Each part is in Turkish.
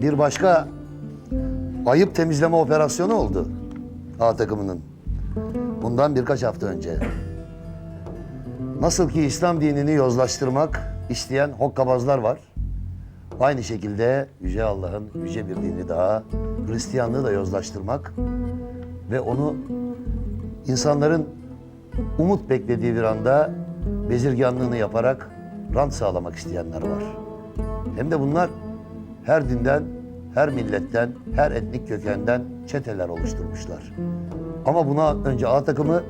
bir başka ayıp temizleme operasyonu oldu A takımının. Bundan birkaç hafta önce. Nasıl ki İslam dinini yozlaştırmak isteyen hokkabazlar var. Aynı şekilde Yüce Allah'ın yüce bir dini daha, Hristiyanlığı da yozlaştırmak ve onu insanların umut beklediği bir anda bezirganlığını yaparak rant sağlamak isteyenler var. Hem de bunlar her dinden, her milletten, her etnik kökenden çeteler oluşturmuşlar. Ama buna önce A takımı,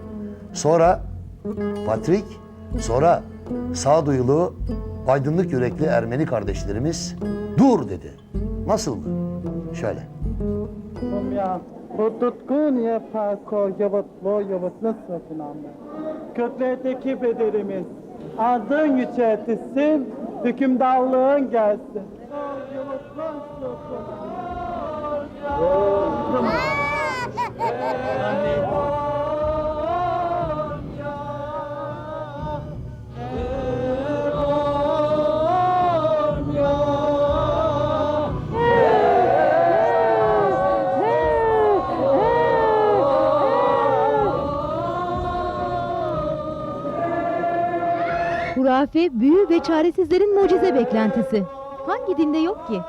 sonra Patrik, sonra sağduyulu, aydınlık yürekli Ermeni kardeşlerimiz dur dedi. Nasıl mı? Şöyle. Tutkun yapar ko yavut bu yavut nasıl finalde? Köklerdeki bedelimiz adın yüceltilsin, hükümdarlığın gelsin. Hurafe, büyü ve çaresizlerin mucize beklentisi. Hangi dinde yok ki?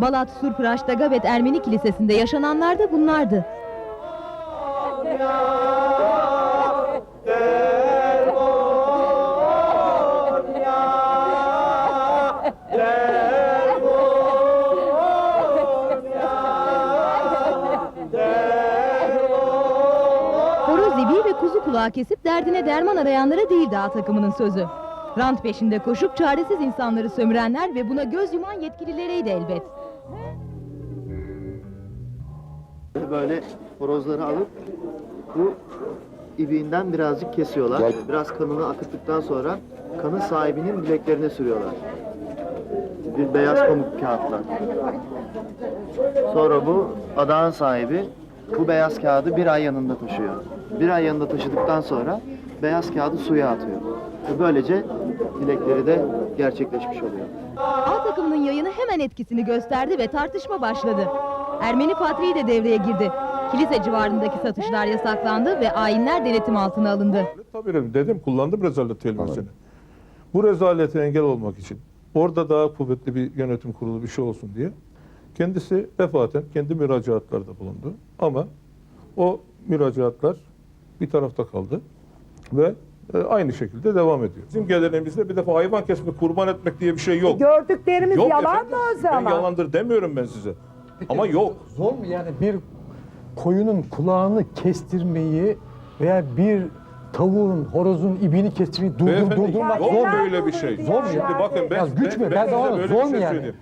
Balat Surpıraş Dagabet Ermeni Kilisesi'nde yaşananlar da bunlardı. Horoz ibiği ve kuzu kulağı kesip derdine derman arayanlara değil dağ takımının sözü. Rant peşinde koşup çaresiz insanları sömürenler ve buna göz yuman yetkililereydi elbet. Böyle horozları alıp bu ibiğinden birazcık kesiyorlar. Biraz kanını akıttıktan sonra kanın sahibinin bileklerine sürüyorlar. Bir beyaz pamuk kağıtla. Sonra bu adağın sahibi bu beyaz kağıdı bir ay yanında taşıyor. Bir ay yanında taşıdıktan sonra beyaz kağıdı suya atıyor. Ve böylece dilekleri de gerçekleşmiş oluyor. A takımının yayını hemen etkisini gösterdi ve tartışma başladı. Ermeni patriği de devreye girdi. Kilise civarındaki satışlar yasaklandı ve ayinler denetim altına alındı. Tabii dedim, dedim kullandım rezalet kelimesini. Bu rezalete engel olmak için orada daha kuvvetli bir yönetim kurulu bir şey olsun diye kendisi defaten kendi müracaatlarda bulundu. Ama o müracaatlar bir tarafta kaldı ve e, aynı şekilde devam ediyor. Bizim geleneğimizde bir defa hayvan kesmek, kurban etmek diye bir şey yok. Gördüklerimiz Yok yalan efendim, mı o Ben zaman? yalandır demiyorum ben size. Ama yok. Zor mu yani bir koyunun kulağını kestirmeyi veya bir tavuğun, horozun ibini kestirmeyi durdur, Beyefendi, durdurmak yok zor mu? böyle bir şey. Zor mu Şimdi yani? bakın ben, Biraz güç mü? Ben size daha böyle zor bir mu şey yani? söyleyeyim.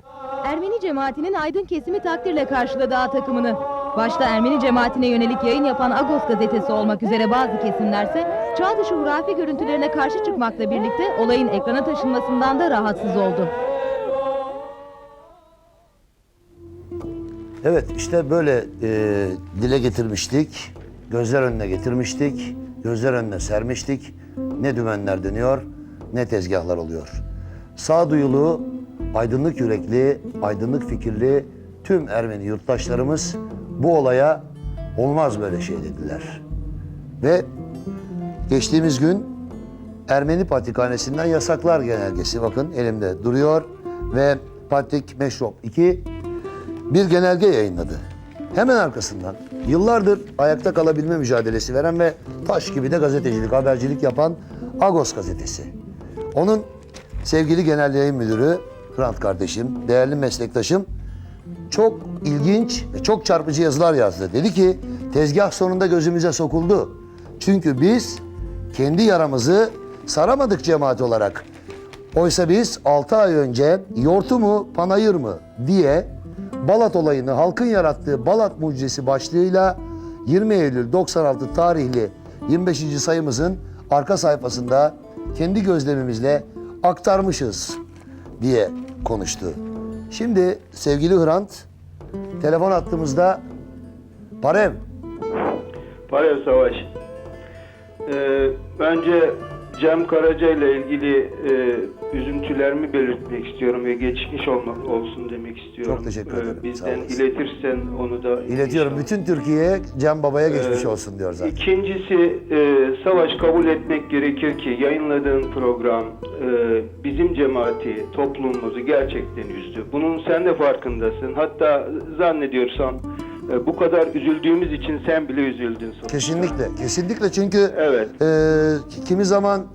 Ermeni cemaatinin aydın kesimi takdirle karşıladı A takımını. Başta Ermeni cemaatine yönelik yayın yapan Agos gazetesi olmak üzere bazı kesimlerse çağ dışı hurafe görüntülerine karşı çıkmakla birlikte olayın ekrana taşınmasından da rahatsız oldu. Evet işte böyle e, dile getirmiştik, gözler önüne getirmiştik, gözler önüne sermiştik. Ne dümenler dönüyor, ne tezgahlar oluyor. Sağduyulu, aydınlık yürekli, aydınlık fikirli tüm Ermeni yurttaşlarımız bu olaya olmaz böyle şey dediler. Ve geçtiğimiz gün Ermeni Patrikhanesi'nden yasaklar genelgesi bakın elimde duruyor ve Patrik Meşrop 2 bir genelge yayınladı. Hemen arkasından yıllardır ayakta kalabilme mücadelesi veren ve taş gibi de gazetecilik, habercilik yapan Agos gazetesi. Onun sevgili genel yayın müdürü Hrant kardeşim, değerli meslektaşım çok ilginç ve çok çarpıcı yazılar yazdı. Dedi ki tezgah sonunda gözümüze sokuldu. Çünkü biz kendi yaramızı saramadık cemaat olarak. Oysa biz 6 ay önce yortu mu panayır mı diye Balat olayını halkın yarattığı Balat mucizesi başlığıyla 20 Eylül 96 tarihli 25. sayımızın arka sayfasında kendi gözlemimizle aktarmışız diye konuştu. Şimdi sevgili Hrant telefon attığımızda Parev Parev Savaş. Ee, bence Cem Karaca ile ilgili e, üzüntülerimi belirtmek istiyorum ve geçmiş olmak olsun demek istiyorum. Çok teşekkür ederim, E, bizden sağ olasın. iletirsen onu da İletiyorum. inşallah. Bütün Türkiye'ye Cem Baba'ya geçmiş Ee, olsun diyor zaten. İkincisi e, Savaş kabul etmek gerekir ki yayınladığın program e, bizim cemaati, toplumumuzu gerçekten üzdü. Bunun sen de farkındasın. Hatta zannediyorsam e, bu kadar üzüldüğümüz için sen bile üzüldün. sonuçta. Kesinlikle. Kesinlikle çünkü Evet. e, kimi zaman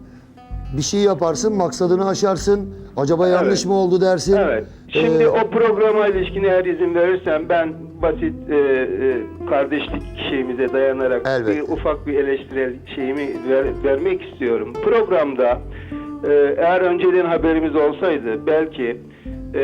bir şey yaparsın, maksadını aşarsın. Acaba yanlış Evet. mı oldu dersin. Evet. Şimdi Ee, o programa ilişkin eğer izin verirsen ben basit e, e, kardeşlik şeyimize dayanarak Elbette. bir ufak bir eleştirel şeyimi ver- vermek istiyorum. Programda e, eğer önceden haberimiz olsaydı belki e,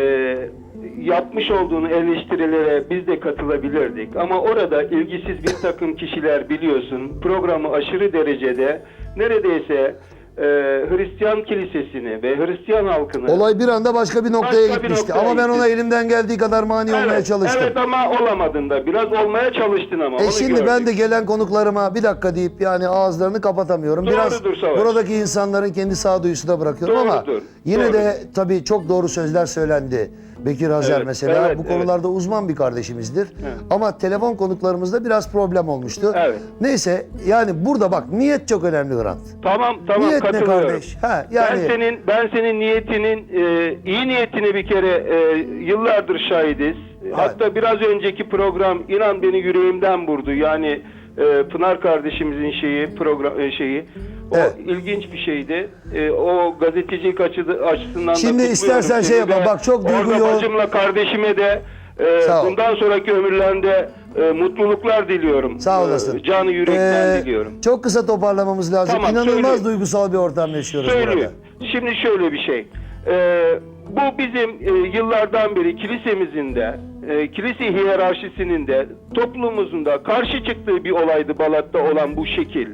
yapmış olduğunu eleştirilere biz de katılabilirdik. Ama orada ilgisiz bir takım kişiler biliyorsun programı aşırı derecede neredeyse e, Hristiyan kilisesini ve Hristiyan halkını Olay bir anda başka bir noktaya Başka bir gitmişti. noktaya ama ben ona elimden geldiği kadar mani olmaya Evet, çalıştım. Evet ama olamadın da. Biraz olmaya çalıştın ama. E şimdi gördük. ben de gelen konuklarıma bir dakika deyip yani ağızlarını kapatamıyorum. Biraz Doğrudur Savaş. buradaki insanların kendi sağduyusuna bırakıyorum ama Doğrudur, yine doğrudur. de tabii çok doğru sözler söylendi. Bekir Hazer Evet, mesela evet, bu evet. konularda uzman bir kardeşimizdir. Ama telefon konuklarımızda biraz problem olmuştu. Evet. Neyse yani burada bak niyet çok önemli Hrant. Tamam tamam Niyet ne katılıyorum. kardeş? Ha, yani Ben senin ben senin niyetinin e, iyi niyetine bir kere e, yıllardır şahidiz. Hatta biraz önceki program inan beni yüreğimden vurdu. Yani e, Pınar kardeşimizin şeyi program e, şeyi o Evet. ilginç bir şeydi. E, o gazetecilik açı, açısından da Şimdi kutluyorum istersen şey ve Bak çok duygu yoğun- bacımla kardeşime de e, bundan sonraki ömürlerinde e, mutluluklar diliyorum. Sağ E, olasın. canı yürekten Ee, diliyorum. Çok kısa toparlamamız lazım. Tamam, İnanılmaz söyleyeyim. duygusal bir ortam yaşıyoruz Söyleyeyim. burada. Şimdi şöyle bir şey. Ee, bu bizim e, yıllardan beri kilisemizin de, e, kilise hiyerarşisinin de, toplumumuzun da karşı çıktığı bir olaydı Balat'ta olan bu şekil.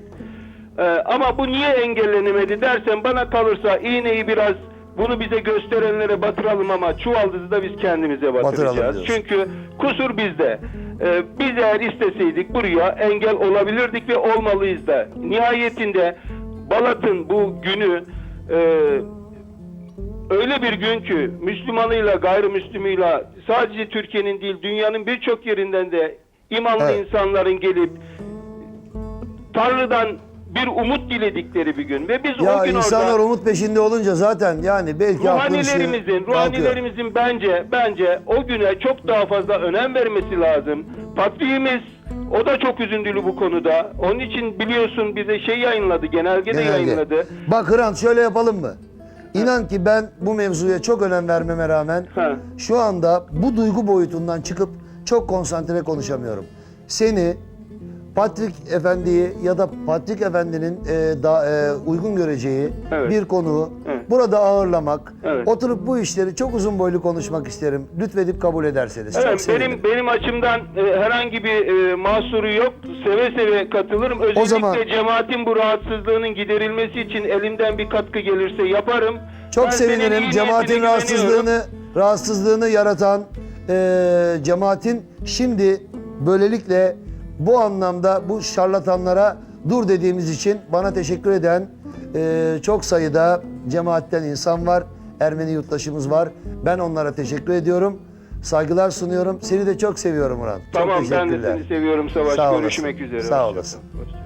Ee, ama bu niye engellenemedi dersen bana kalırsa iğneyi biraz bunu bize gösterenlere batıralım ama çuvaldızı da biz kendimize batıracağız. Çünkü kusur bizde. Ee, biz eğer isteseydik buraya engel olabilirdik ve olmalıyız da. Nihayetinde Balat'ın bu günü e, öyle bir gün ki Müslümanıyla gayrimüslimıyla sadece Türkiye'nin değil dünyanın birçok yerinden de imanlı Evet. insanların gelip Tanrı'dan bir umut diledikleri bir gün ve biz Ya o gün insanlar orada umut peşinde olunca zaten yani belki ışığı ruhanilerimizin, kalkıyor. ruhanilerimizin bence bence o güne çok daha fazla önem vermesi lazım. Patriğimiz o da çok üzüntülü bu konuda. Onun için biliyorsun bize şey yayınladı, genelge de Genelge. yayınladı. Bak Hrant şöyle yapalım mı? İnan ki ben bu mevzuya çok önem vermeme rağmen Ha. şu anda bu duygu boyutundan çıkıp çok konsantre konuşamıyorum. Seni Patrik Efendi'yi ya da Patrik Efendi'nin e, da, e, uygun göreceği Evet. bir konuğu Evet. burada ağırlamak, Evet. oturup bu işleri çok uzun boylu konuşmak isterim. Lütfedip kabul ederseniz. çok Evet, sevinirim. benim benim açımdan e, herhangi bir e, mahsuru yok. Seve seve katılırım. Özellikle zaman- cemaatin bu rahatsızlığının giderilmesi için elimden bir katkı gelirse yaparım. Çok Ben sevinirim. Cemaatin rahatsızlığını rahatsızlığını yaratan eee, cemaatin şimdi böylelikle bu anlamda bu şarlatanlara dur dediğimiz için bana teşekkür eden eee, çok sayıda cemaatten insan var. Ermeni yurttaşımız var. Ben onlara teşekkür ediyorum. Saygılar sunuyorum. Seni de çok seviyorum Murat. Çok Tamam ben de seni seviyorum Savaş. Sağ olasın. Görüşmek üzere. Sağ olasın. kal. Hoşça kal.